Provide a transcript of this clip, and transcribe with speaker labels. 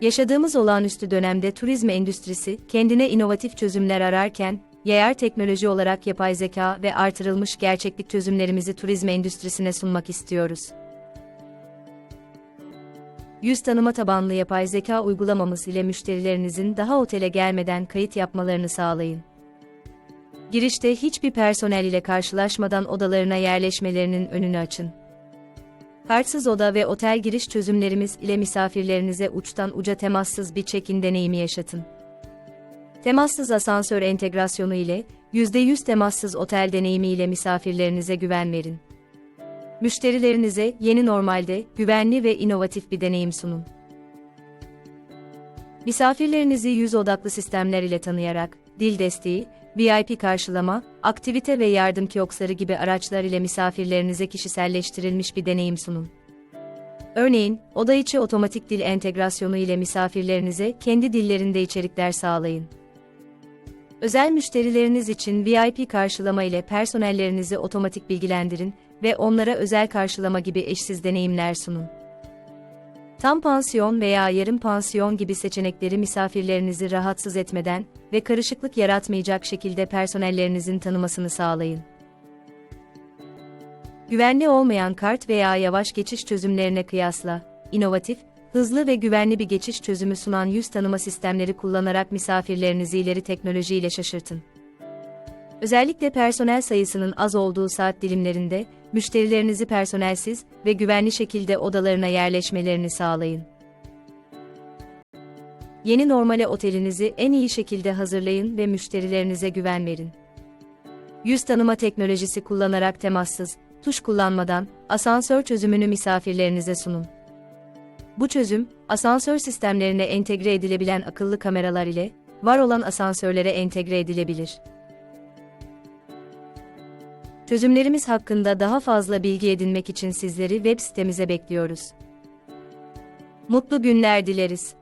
Speaker 1: Yaşadığımız olağanüstü dönemde turizm endüstrisi kendine inovatif çözümler ararken, yayar teknoloji olarak yapay zeka ve artırılmış gerçeklik çözümlerimizi turizm endüstrisine sunmak istiyoruz. Yüz tanıma tabanlı yapay zeka uygulamamız ile müşterilerinizin daha otele gelmeden kayıt yapmalarını sağlayın. Girişte hiçbir personel ile karşılaşmadan odalarına yerleşmelerinin önünü açın. Kartsız oda ve otel giriş çözümlerimiz ile misafirlerinize uçtan uca temassız bir check-in deneyimi yaşatın. Temassız asansör entegrasyonu ile %100 temassız otel deneyimi ile misafirlerinize güven verin. Müşterilerinize yeni normalde güvenli ve inovatif bir deneyim sunun. Misafirlerinizi yüz odaklı sistemler ile tanıyarak, dil desteği, VIP karşılama, aktivite ve yardım kioskları gibi araçlar ile misafirlerinize kişiselleştirilmiş bir deneyim sunun. Örneğin, oda içi otomatik dil entegrasyonu ile misafirlerinize kendi dillerinde içerikler sağlayın. Özel müşterileriniz için VIP karşılama ile personellerinizi otomatik bilgilendirin ve onlara özel karşılama gibi eşsiz deneyimler sunun. Tam pansiyon veya yarım pansiyon gibi seçenekleri misafirlerinizi rahatsız etmeden ve karışıklık yaratmayacak şekilde personellerinizin tanımasını sağlayın. Güvenli olmayan kart veya yavaş geçiş çözümlerine kıyasla, inovatif, hızlı ve güvenli bir geçiş çözümü sunan yüz tanıma sistemleri kullanarak misafirlerinizi ileri teknolojiyle şaşırtın. Özellikle personel sayısının az olduğu saat dilimlerinde, müşterilerinizi personelsiz ve güvenli şekilde odalarına yerleşmelerini sağlayın. Yeni normale otelinizi en iyi şekilde hazırlayın ve müşterilerinize güven verin. Yüz tanıma teknolojisi kullanarak temassız, tuş kullanmadan asansör çözümünü misafirlerinize sunun. Bu çözüm, asansör sistemlerine entegre edilebilen akıllı kameralar ile var olan asansörlere entegre edilebilir. Çözümlerimiz hakkında daha fazla bilgi edinmek için sizleri web sitemize bekliyoruz. Mutlu günler dileriz.